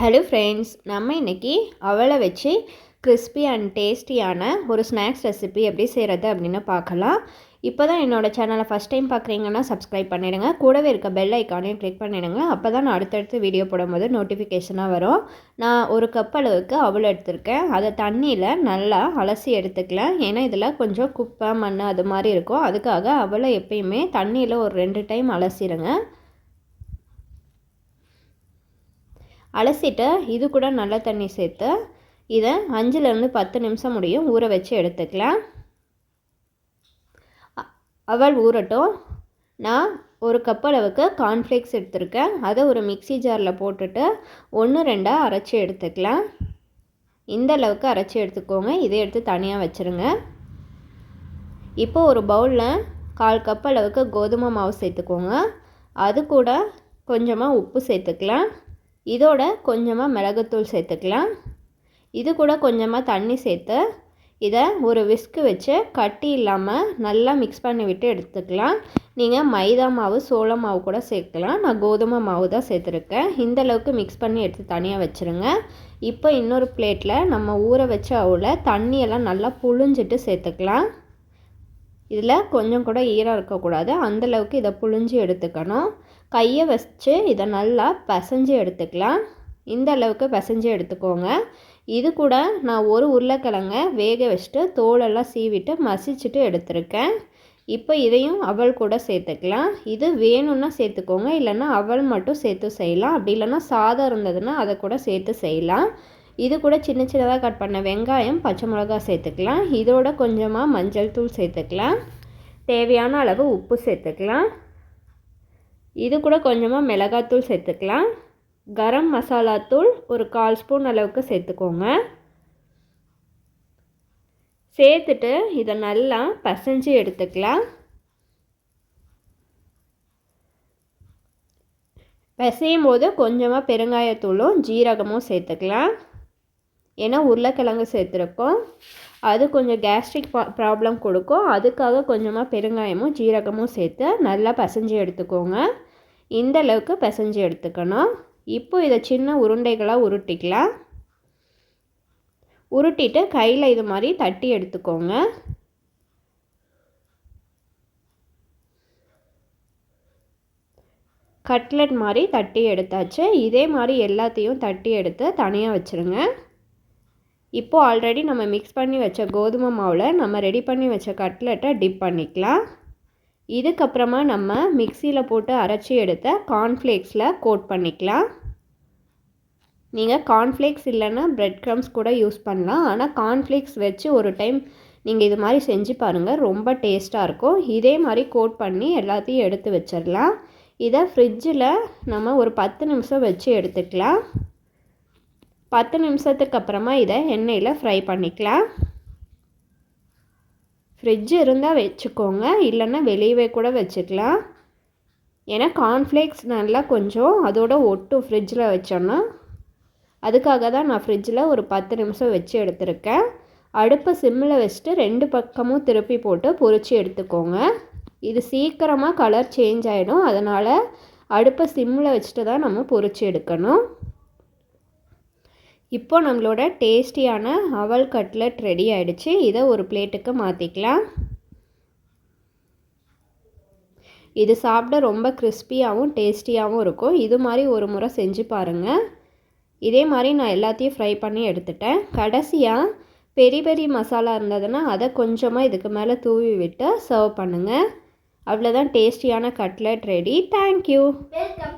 Hello friends நம்ம இன்றைக்கி அவளை வச்சு கிறிஸ்பி அண்ட் டேஸ்டியான ஒரு ஸ்நாக்ஸ் ரெசிபி எப்படி செய்கிறது அப்படின்னு பார்க்கலாம். இப்போ தான் என்னோடய சேனலை ஃபஸ்ட் டைம் பார்க்குறீங்கன்னா சப்ஸ்கிரைப் பண்ணிடுங்க. கூடவே இருக்க பெல் ஐக்கானையும் கிளிக் பண்ணிடுங்க. அப்போ தான் நான் அடுத்தடுத்து வீடியோ போடும்போது நோட்டிஃபிகேஷனாக வரும். நான் ஒரு கப் அளவுக்கு அவள் எடுத்திருக்கேன். அதை தண்ணியில் நல்லா அலசி எடுத்துக்கலாம். ஏன்னா இதில் கொஞ்சம் குப்பை மண் அது மாதிரி இருக்கும். அதுக்காக அவளை எப்பயுமே தண்ணியில் ஒரு ரெண்டு டைம் அலசிடுங்க அலசிட்டு இது கூட நல்ல தண்ணி சேர்த்து இதை அஞ்சுலேருந்து பத்து நிமிஷம் முடியும். ஊற வச்சு எடுத்துக்கலாம். அவள் ஊறட்டும். நான் ஒரு கப் அளவுக்கு கார்ன்ஃப்ளேக்ஸ் எடுத்திருக்கேன். அதை ஒரு மிக்சி ஜாரில் போட்டுட்டு ஒன்று ரெண்டாக அரைச்சி எடுத்துக்கலாம். இந்த அளவுக்கு அரைச்சி எடுத்துக்கோங்க. இதை எடுத்து தனியாக வச்சுருங்க. இப்போ ஒரு பவுலில் கால் கப் அளவுக்கு கோதுமை மாவு சேர்த்துக்கோங்க. அது கூட கொஞ்சமாக உப்பு சேர்த்துக்கலாம். இதோட கொஞ்சமாக மிளகுத்தூள் சேர்த்துக்கலாம். இது கூட கொஞ்சமாக தண்ணி சேர்த்து இதை ஒரு விஸ்கு வச்சு கட்டி இல்லாமல் நல்லா மிக்ஸ் பண்ணி விட்டு எடுத்துக்கலாம். நீங்கள் மைதா மாவு சோள மாவு கூட சேர்க்கலாம். நான் கோதுமை மாவு தான் சேர்த்துருக்கேன். இந்த அளவுக்கு மிக்ஸ் பண்ணி எடுத்து தனியாக வச்சுருங்க. இப்போ இன்னொரு பிளேட்டில் நம்ம ஊற வச்ச அவுல தண்ணியெல்லாம் நல்லா புழிஞ்சிட்டு சேர்த்துக்கலாம். இதில் கொஞ்சம் கூட ஈரம் இருக்கக்கூடாது. அந்தளவுக்கு இதை புழிஞ்சு எடுத்துக்கணும். கையை வச்சு இதை நல்லா பசைஞ்சு எடுத்துக்கலாம். இந்த அளவுக்கு பசைஞ்சு எடுத்துக்கோங்க. இது கூட நான் ஒரு உருளைக்கிழங்க வேக வச்சுட்டு தோலெல்லாம் சீவிட்டு மசிச்சுட்டு எடுத்திருக்கேன். இப்போ இதையும் அவள் கூட சேர்த்துக்கலாம். இது வேணும்னா சேர்த்துக்கோங்க. இல்லைன்னா அவள் மட்டும் சேர்த்து செய்யலாம். அப்படி இல்லைன்னா சாதம் இருந்ததுன்னா அதை கூட சேர்த்து செய்யலாம். இது கூட சின்ன சின்னதாக கட் பண்ண வெங்காயம் பச்சை மிளகா சேர்த்துக்கலாம். இதோட கொஞ்சமாக மஞ்சள் தூள் சேர்த்துக்கலாம். தேவையான அளவு உப்பு சேர்த்துக்கலாம். இது கூட கொஞ்சமாக மிளகாத்தூள் சேர்த்துக்கலாம். கரம் மசாலா தூள் ஒரு கால் ஸ்பூன் அளவுக்கு சேர்த்துக்கோங்க. சேர்த்துட்டு இதை நல்லா பசைஞ்சு எடுத்துக்கலாம். பிசையும் போது கொஞ்சமாக பெருங்காயத்தூளும் ஜீரகமும் சேர்த்துக்கலாம். ஏன்னா உருளைக்கிழங்கு சேர்த்துருக்கோம். அது கொஞ்சம் கேஸ்ட்ரிக் ப்ராப்ளம் கொடுக்கும். அதுக்காக கொஞ்சமாக பெருங்காயமும் ஜீரகமும் சேர்த்து நல்லா பசைஞ்சு எடுத்துக்கோங்க. இந்த அளவுக்கு பிசைஞ்சு எடுத்துக்கணும். இப்போ இதை சின்ன உருண்டைகளாக உருட்டிக்கலாம். உருட்டிட்டு கையில் இது மாதிரி தட்டி எடுத்துக்கோங்க. கட்லெட் மாதிரி தட்டி எடுத்தாச்சு. இதே மாதிரி எல்லாத்தையும் தட்டி எடுத்து தனியாக வச்சுருங்க. இப்போது ஆல்ரெடி நம்ம மிக்ஸ் பண்ணி வச்ச கோதுமை மாவில் நம்ம ரெடி பண்ணி வச்ச கட்லெட்டை டிப் பண்ணிக்கலாம். இதுக்கப்புறமா நம்ம மிக்சியில் போட்டு அரைச்சி எடுத்த கார்ன்ஃப்ளேக்ஸில் கோட் பண்ணிக்கலாம். நீங்கள் கார்ன்ஃப்ளேக்ஸ் இல்லைன்னா ப்ரெட் க்ரம்ஸ் கூட யூஸ் பண்ணலாம். ஆனால் கார்ன்ஃப்ளேக்ஸ் வச்சு ஒரு டைம் நீங்கள் இது மாதிரி செஞ்சு பாருங்கள் ரொம்ப டேஸ்ட்டாக இருக்கும். இதே மாதிரி கோட் பண்ணி எல்லாத்தையும் எடுத்து வச்சிடலாம். இதை ஃப்ரிட்ஜில் நம்ம ஒரு பத்து நிமிஷம் வச்சு எடுத்துக்கலாம். பத்து நிமிஷத்துக்கு அப்புறமா இதை எண்ணெயில் ஃப்ரை பண்ணிக்கலாம். ஃப்ரிட்ஜ் இருந்தால் வச்சுக்கோங்க. இல்லைன்னா வெளியவே கூட வச்சுக்கலாம். ஏன்னா கார்ன்ஃப்ளேக்ஸ் நல்லா கொஞ்சம் அதோட ஒட்டு ஃப்ரிட்ஜில் வச்சோன்னா அதுக்காக தான் நான் ஃப்ரிட்ஜில் ஒரு பத்து நிமிஷம் வச்சு எடுத்திருக்கேன். அடுப்பை சிம்மில் வச்சுட்டு ரெண்டு பக்கமும் திருப்பி போட்டு பொறிச்சு எடுத்துக்கோங்க. இது சீக்கிரமாக கலர் சேஞ்ச் ஆகிடும் அதனால் அடுப்பை சிம்மில் வச்சுட்டு தான் நம்ம பொறிச்சு எடுக்கணும். இப்போ நம்மளோட டேஸ்டியான அவல் கட்லட் ரெடி ஆகிடுச்சு இதை ஒரு பிளேட்டுக்கு மாற்றிக்கலாம் இது சாப்பிட ரொம்ப கிறிஸ்பியாகவும் டேஸ்டியாகவும் இருக்கும். இது மாதிரி ஒரு முறை செஞ்சு பாருங்கள் இதே மாதிரி நான் எல்லாத்தையும் ஃப்ரை பண்ணி எடுத்துட்டேன். கடைசியாக பெரிய பெரிய மசாலா இருந்ததுன்னா அதை கொஞ்சமாக இதுக்கு மேலே தூவி விட்டு சர்வ் பண்ணுங்கள் அவ்வளோதான் டேஸ்டியான கட்லட் ரெடி. Thank you welcome